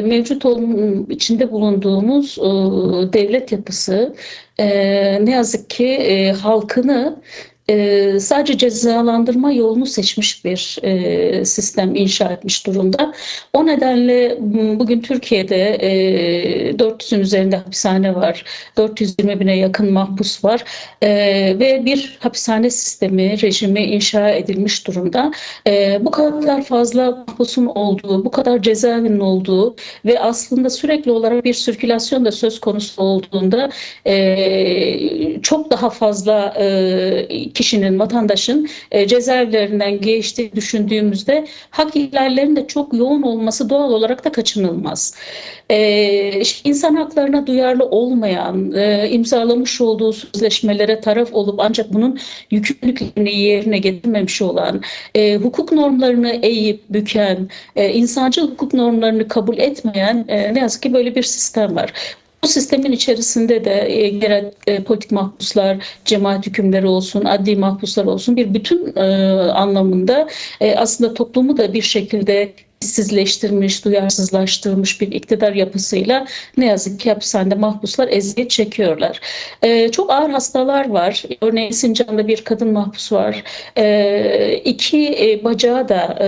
mevcut olum, içinde bulunduğumuz e, devlet yapısı e, ne yazık ki e, halkını e, sadece cezalandırma yolunu seçmiş bir e, sistem inşa etmiş durumda. O nedenle bugün Türkiye'de e, 400'ün üzerinde hapishane var, 420 bine yakın mahpus var E, ve bir hapishane sistemi, rejimi inşa edilmiş durumda. E, bu kadar fazla mahpusun olduğu, bu kadar cezaevinin olduğu ve aslında sürekli olarak bir sirkülasyon da söz konusu olduğunda e, çok daha fazla e, kişinin, vatandaşın e, cezaevlerinden geçtiği düşündüğümüzde hak ihlallerinin de çok yoğun olması doğal olarak da kaçınılmaz. E, insan haklarına duyarlı olmayan, e, imzalamış olduğu sözleşmelere taraf olup ancak bunun yükümlülüklerini yerine getirmemiş olan, e, hukuk normlarını eğip büken, e, insancıl hukuk normlarını kabul etmeyen ne yazık ki böyle bir sistem var. Bu sistemin içerisinde de e, gerek e, politik mahpuslar, cemaat hükümleri olsun, adli mahpuslar olsun bir bütün e, anlamında e, aslında toplumu da bir şekilde işsizleştirmiş, duyarsızlaştırmış bir iktidar yapısıyla ne yazık ki hapishanede mahpuslar eziyet çekiyorlar. E, çok ağır hastalar var. Örneğin Sincan'da bir kadın mahpus var. E, iki e, bacağı da e,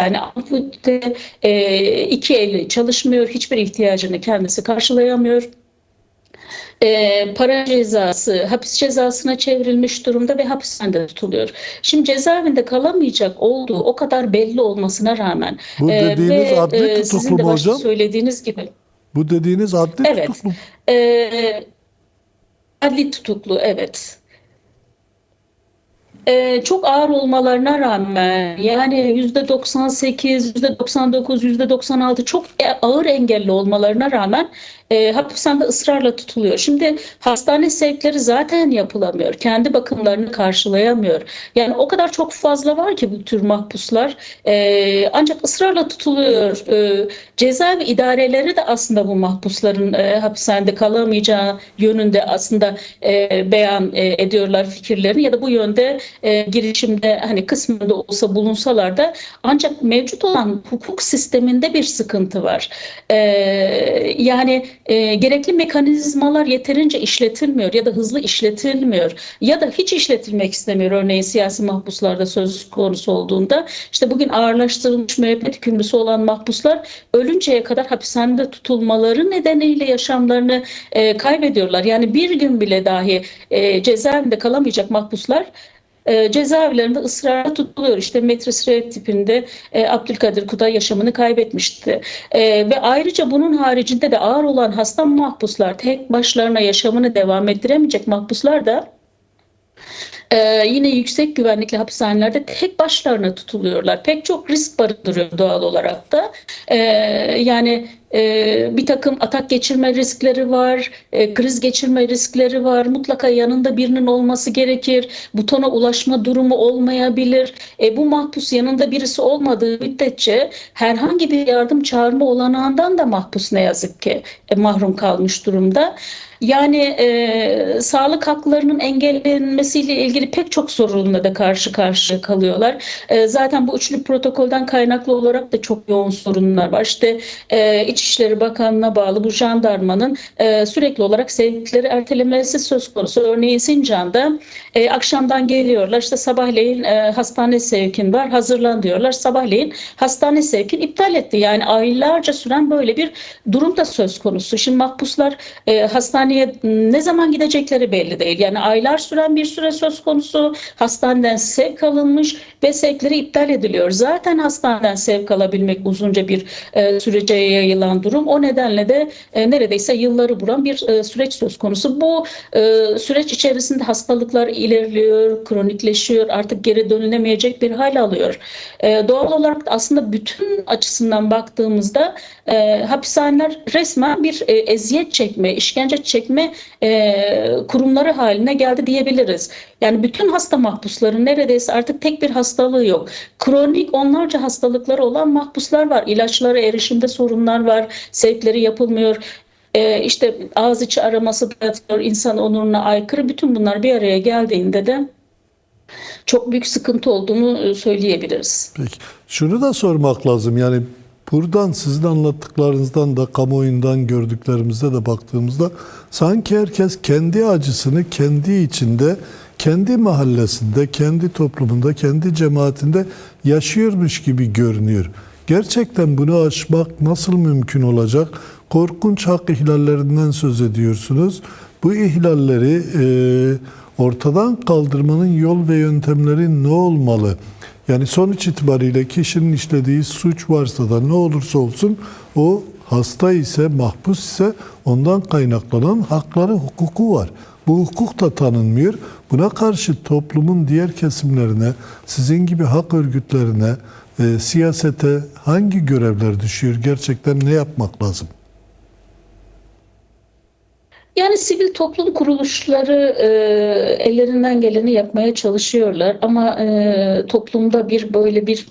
yani ampute e, iki eli çalışmıyor. Hiçbir ihtiyacını kendisi karşılayamıyor e, para cezası, hapis cezasına çevrilmiş durumda ve hapishanede tutuluyor. Şimdi cezaevinde kalamayacak olduğu o kadar belli olmasına rağmen Bu e, dediğiniz ve adli e, sizin de başta hocam? söylediğiniz gibi Bu dediğiniz adli Evet. tutuklu. e, adli tutuklu evet. Ee, çok ağır olmalarına rağmen yani yüzde 98, yüzde 99, yüzde 96 çok e- ağır engelli olmalarına rağmen e, hapishanede ısrarla tutuluyor. Şimdi hastane sevkleri zaten yapılamıyor. Kendi bakımlarını karşılayamıyor. Yani o kadar çok fazla var ki bu tür mahpuslar. E, ancak ısrarla tutuluyor. E, cezaevi idareleri de aslında bu mahpusların e, hapishanede kalamayacağı yönünde aslında e, beyan e, ediyorlar fikirlerini ya da bu yönde e, girişimde hani kısmında olsa bulunsalar da ancak mevcut olan hukuk sisteminde bir sıkıntı var. E, yani e, gerekli mekanizmalar yeterince işletilmiyor ya da hızlı işletilmiyor ya da hiç işletilmek istemiyor. Örneğin siyasi mahpuslarda söz konusu olduğunda işte bugün ağırlaştırılmış müebbet hükümlüsü olan mahpuslar ölünceye kadar hapishanede tutulmaları nedeniyle yaşamlarını e, kaybediyorlar. Yani bir gün bile dahi e, cezaevinde kalamayacak mahpuslar e, cezaevlerinde ısrarla tutuluyor. İşte Metris tipinde e, Abdülkadir Kutay yaşamını kaybetmişti. E, ve ayrıca bunun haricinde de ağır olan hasta mahpuslar, tek başlarına yaşamını devam ettiremeyecek mahpuslar da ee, yine yüksek güvenlikli hapishanelerde tek başlarına tutuluyorlar. Pek çok risk barındırıyor doğal olarak da. Ee, yani e, bir takım atak geçirme riskleri var, e, kriz geçirme riskleri var. Mutlaka yanında birinin olması gerekir. Butona ulaşma durumu olmayabilir. E, bu mahpus yanında birisi olmadığı müddetçe herhangi bir yardım çağırma olanağından da mahpus ne yazık ki e, mahrum kalmış durumda. Yani e, sağlık haklarının engellenmesiyle ilgili pek çok sorunla da karşı karşıya kalıyorlar. E, zaten bu üçlü protokolden kaynaklı olarak da çok yoğun sorunlar var. İşte e, İçişleri Bakanlığı'na bağlı bu jandarmanın e, sürekli olarak sevkleri ertelemesi söz konusu. Örneğin Sincan'da e, akşamdan geliyorlar işte sabahleyin e, hastane sevkin var hazırlan diyorlar. Sabahleyin hastane sevkin iptal etti. Yani aylarca süren böyle bir durum da söz konusu. Şimdi mahpuslar e, hastaneye ne zaman gidecekleri belli değil. Yani aylar süren bir süre söz konusu. Hastaneden sevk alınmış ve sevkleri iptal ediliyor. Zaten hastaneden sevk alabilmek uzunca bir e, sürece yayılan durum. O nedenle de e, neredeyse yılları bulan bir e, süreç söz konusu. Bu e, süreç içerisinde hastalıklar ilerliyor, kronikleşiyor, artık geri dönülemeyecek bir hal alıyor. E, doğal olarak da aslında bütün açısından baktığımızda e, hapishaneler resmen bir e, eziyet çekme, işkence çekme e, kurumları haline geldi diyebiliriz. Yani bütün hasta mahpusların neredeyse artık tek bir hastalığı yok. Kronik onlarca hastalıkları olan mahpuslar var. İlaçlara erişimde sorunlar var. Sevkleri yapılmıyor. E, işte ağız içi araması da insan onuruna aykırı. Bütün bunlar bir araya geldiğinde de çok büyük sıkıntı olduğunu e, söyleyebiliriz. Peki. Şunu da sormak lazım yani Buradan sizin anlattıklarınızdan da kamuoyundan gördüklerimize de baktığımızda sanki herkes kendi acısını kendi içinde, kendi mahallesinde, kendi toplumunda, kendi cemaatinde yaşıyormuş gibi görünüyor. Gerçekten bunu aşmak nasıl mümkün olacak? Korkunç hak ihlallerinden söz ediyorsunuz. Bu ihlalleri e, ortadan kaldırmanın yol ve yöntemleri ne olmalı? Yani sonuç itibariyle kişinin işlediği suç varsa da ne olursa olsun o hasta ise, mahpus ise ondan kaynaklanan hakları, hukuku var. Bu hukuk da tanınmıyor. Buna karşı toplumun diğer kesimlerine, sizin gibi hak örgütlerine, e, siyasete hangi görevler düşüyor? Gerçekten ne yapmak lazım? Yani sivil toplum kuruluşları e, ellerinden geleni yapmaya çalışıyorlar. Ama e, toplumda bir böyle bir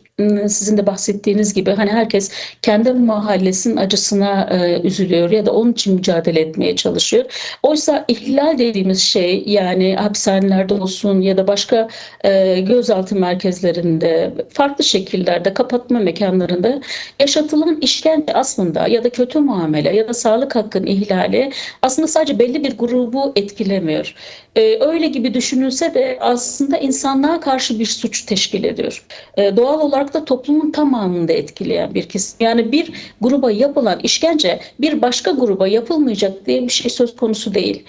sizin de bahsettiğiniz gibi hani herkes kendi mahallesinin acısına e, üzülüyor ya da onun için mücadele etmeye çalışıyor. Oysa ihlal dediğimiz şey yani hapishanelerde olsun ya da başka e, gözaltı merkezlerinde farklı şekillerde kapatma mekanlarında yaşatılan işkence aslında ya da kötü muamele ya da sağlık hakkının ihlali aslında sadece belli bir grubu etkilemiyor. Ee, öyle gibi düşünülse de aslında insanlığa karşı bir suç teşkil ediyor. Ee, doğal olarak da toplumun tamamını da etkileyen bir kesim. Yani bir gruba yapılan işkence bir başka gruba yapılmayacak diye bir şey söz konusu değil.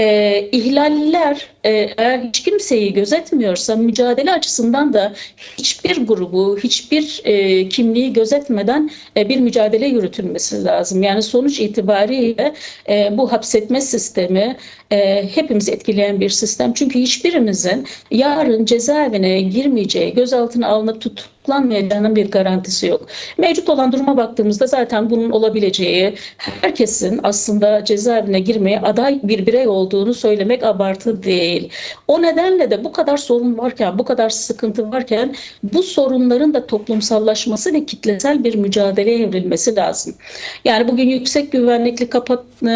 Ee, ihlaller e, eğer hiç kimseyi gözetmiyorsa mücadele açısından da hiçbir grubu, hiçbir e, kimliği gözetmeden e, bir mücadele yürütülmesi lazım. Yani sonuç itibariyle e, bu hapsetme sistemi e, hepimizi etkileyen bir sistem. Çünkü hiçbirimizin yarın cezaevine girmeyeceği, gözaltına alınıp tutuklanmayacağının bir garantisi yok. Mevcut olan duruma baktığımızda zaten bunun olabileceği, herkesin aslında cezaevine girmeye aday bir birey olduğunu söylemek abartı değil. O nedenle de bu kadar sorun varken, bu kadar sıkıntı varken bu sorunların da toplumsallaşması ve kitlesel bir mücadeleye evrilmesi lazım. Yani bugün yüksek güvenlikli kapat e,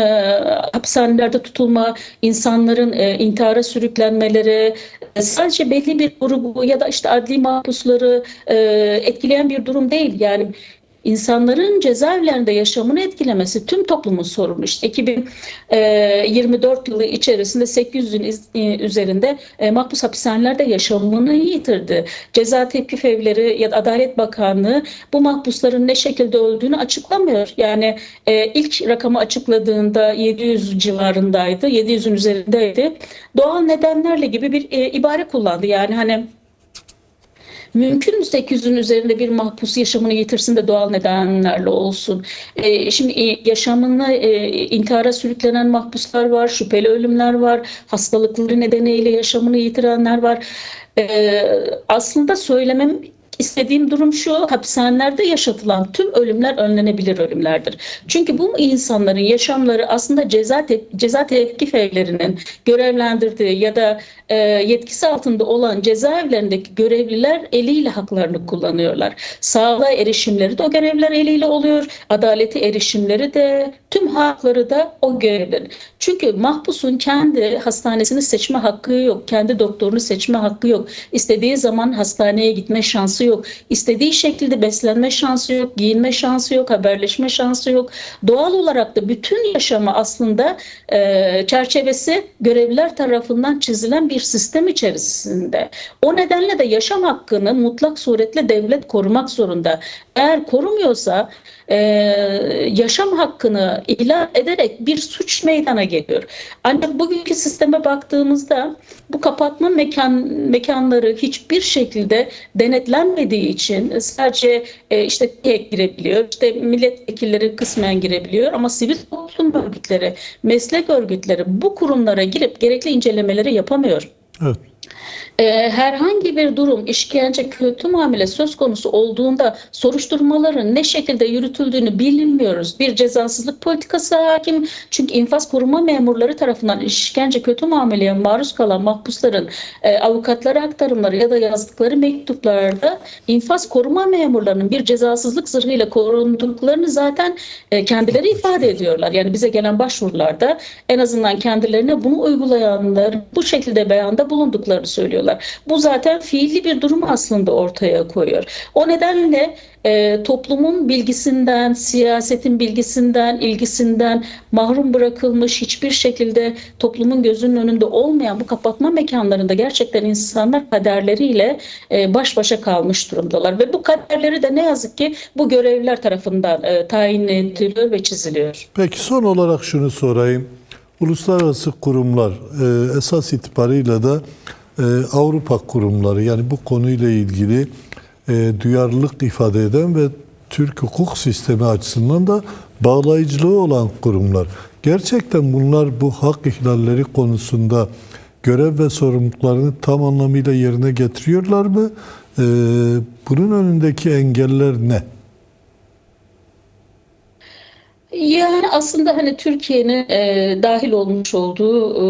hapishanelerde tutulma, insanların e, intihara sürüklenmeleri, e, sadece belli bir grubu ya da işte adli mahpusları e, etkileyen bir durum değil. Yani insanların cezaevlerinde yaşamını etkilemesi tüm toplumun sorunu. İşte 2024 yılı içerisinde 800'ün e, üzerinde e, mahpus hapishanelerde yaşamını yitirdi. Ceza tepkif evleri ya da Adalet Bakanlığı bu mahpusların ne şekilde öldüğünü açıklamıyor. Yani e, ilk rakamı açıkladığında 700 civarındaydı, 700'ün üzerindeydi. Doğal nedenlerle gibi bir ibare kullandı. Yani hani Mümkün mü 800'ün üzerinde bir mahpus yaşamını yitirsin de doğal nedenlerle olsun? E, şimdi yaşamını e, intihara sürüklenen mahpuslar var, şüpheli ölümler var, hastalıkları nedeniyle yaşamını yitirenler var. E, aslında söylemem İstediğim durum şu, hapishanelerde yaşatılan tüm ölümler önlenebilir ölümlerdir. Çünkü bu insanların yaşamları aslında ceza, te ceza tevkif evlerinin görevlendirdiği ya da e, yetkisi altında olan cezaevlerindeki görevliler eliyle haklarını kullanıyorlar. Sağlığa erişimleri de o görevler eliyle oluyor. Adaleti erişimleri de tüm hakları da o görevlerin. Çünkü mahpusun kendi hastanesini seçme hakkı yok. Kendi doktorunu seçme hakkı yok. İstediği zaman hastaneye gitme şansı yok. İstediği şekilde beslenme şansı yok. Giyinme şansı yok. Haberleşme şansı yok. Doğal olarak da bütün yaşamı aslında e, çerçevesi görevliler tarafından çizilen bir sistem içerisinde. O nedenle de yaşam hakkını mutlak suretle devlet korumak zorunda. Eğer korumuyorsa e, yaşam hakkını ihlal ederek bir suç meydana geliyor. Ancak bugünkü sisteme baktığımızda bu kapatma mekan mekanları hiçbir şekilde denetlenmediği için sadece e, işte tek girebiliyor, işte milletvekilleri kısmen girebiliyor ama sivil toplum örgütleri, meslek örgütleri bu kurumlara girip gerekli incelemeleri yapamıyor. Evet. Ee, herhangi bir durum, işkence, kötü muamele söz konusu olduğunda soruşturmaların ne şekilde yürütüldüğünü bilinmiyoruz. Bir cezasızlık politikası hakim. Çünkü infaz koruma memurları tarafından işkence, kötü muameleye maruz kalan mahpusların e, avukatlara aktarımları ya da yazdıkları mektuplarda infaz koruma memurlarının bir cezasızlık zırhıyla korunduklarını zaten e, kendileri ifade ediyorlar. Yani bize gelen başvurularda en azından kendilerine bunu uygulayanlar bu şekilde beyanda bulunduklarını söylüyorlar söylüyorlar. Bu zaten fiilli bir durum aslında ortaya koyuyor. O nedenle e, toplumun bilgisinden, siyasetin bilgisinden, ilgisinden mahrum bırakılmış hiçbir şekilde toplumun gözünün önünde olmayan bu kapatma mekanlarında gerçekten insanlar kaderleriyle e, baş başa kalmış durumdalar ve bu kaderleri de ne yazık ki bu görevliler tarafından e, tayin ediliyor ve çiziliyor. Peki son olarak şunu sorayım. Uluslararası kurumlar e, esas itibarıyla da Avrupa kurumları yani bu konuyla ilgili e, duyarlılık ifade eden ve Türk hukuk sistemi açısından da bağlayıcılığı olan kurumlar. Gerçekten bunlar bu hak ihlalleri konusunda görev ve sorumluluklarını tam anlamıyla yerine getiriyorlar mı? E, bunun önündeki engeller ne? Yani aslında hani Türkiye'nin e, dahil olmuş olduğu e,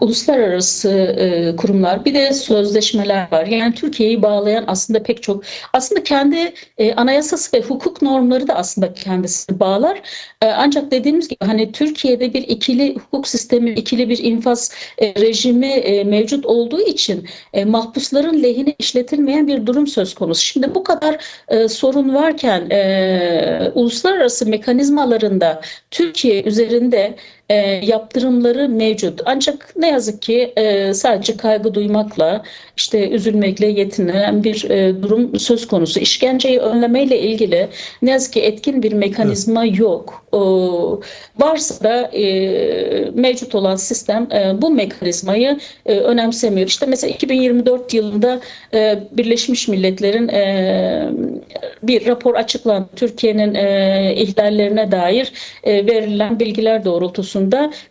uluslararası e, kurumlar bir de sözleşmeler var. Yani Türkiye'yi bağlayan aslında pek çok aslında kendi e, anayasası ve hukuk normları da aslında kendisini bağlar. E, ancak dediğimiz gibi hani Türkiye'de bir ikili hukuk sistemi, ikili bir infaz e, rejimi e, mevcut olduğu için e, mahpusların lehine işletilmeyen bir durum söz konusu. Şimdi bu kadar e, sorun varken e, uluslararası mekanizmalarında Türkiye üzerinde e, yaptırımları mevcut. Ancak ne yazık ki e, sadece kaygı duymakla, işte üzülmekle yetinen bir e, durum söz konusu. İşkenceyi önlemeyle ilgili ne yazık ki etkin bir mekanizma yok. O, varsa da e, mevcut olan sistem e, bu mekanizmayı e, önemsemiyor. İşte mesela 2024 yılında e, Birleşmiş Milletler'in e, bir rapor açıklandı. Türkiye'nin e, ihlallerine dair e, verilen bilgiler doğrultusunda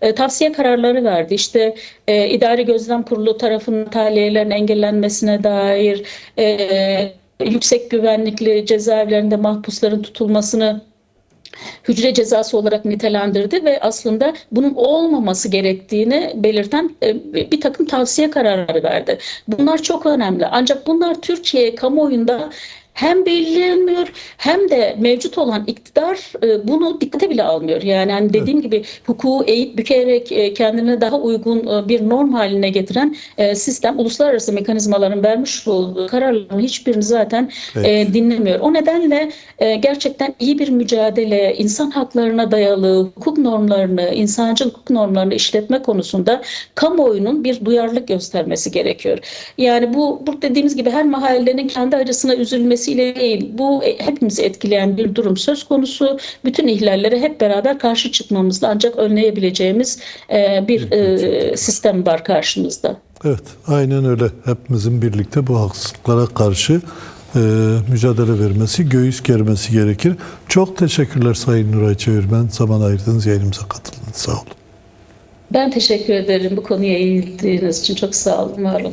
e, tavsiye kararları verdi. İşte e, İdari Gözlem Kurulu tarafından tahliyelerin engellenmesine dair e, yüksek güvenlikli cezaevlerinde mahpusların tutulmasını hücre cezası olarak nitelendirdi ve aslında bunun olmaması gerektiğini belirten e, bir takım tavsiye kararları verdi. Bunlar çok önemli. Ancak bunlar Türkiye kamuoyunda hem bilinmiyor hem de mevcut olan iktidar e, bunu dikkate bile almıyor. Yani hani dediğim gibi hukuku eğip bükerek e, kendine daha uygun e, bir norm haline getiren e, sistem uluslararası mekanizmaların vermiş olduğu kararların hiçbirini zaten Evet. e, dinlemiyor. O nedenle e, gerçekten iyi bir mücadele, insan haklarına dayalı hukuk normlarını, insancıl hukuk normlarını işletme konusunda kamuoyunun bir duyarlılık göstermesi gerekiyor. Yani bu, bu dediğimiz gibi her mahallenin kendi acısına üzülmesiyle değil, bu e, hepimizi etkileyen bir durum söz konusu. Bütün ihlallere hep beraber karşı çıkmamızla ancak önleyebileceğimiz e, bir e, sistem var karşımızda. Evet, aynen öyle. Hepimizin birlikte bu haksızlıklara karşı e, mücadele vermesi, göğüs germesi gerekir. Çok teşekkürler Sayın Nuray Çevirmen. Zaman ayırdığınız yayınımıza katıldınız. Sağ olun. Ben teşekkür ederim bu konuya eğildiğiniz için. Çok sağ olun, var olun.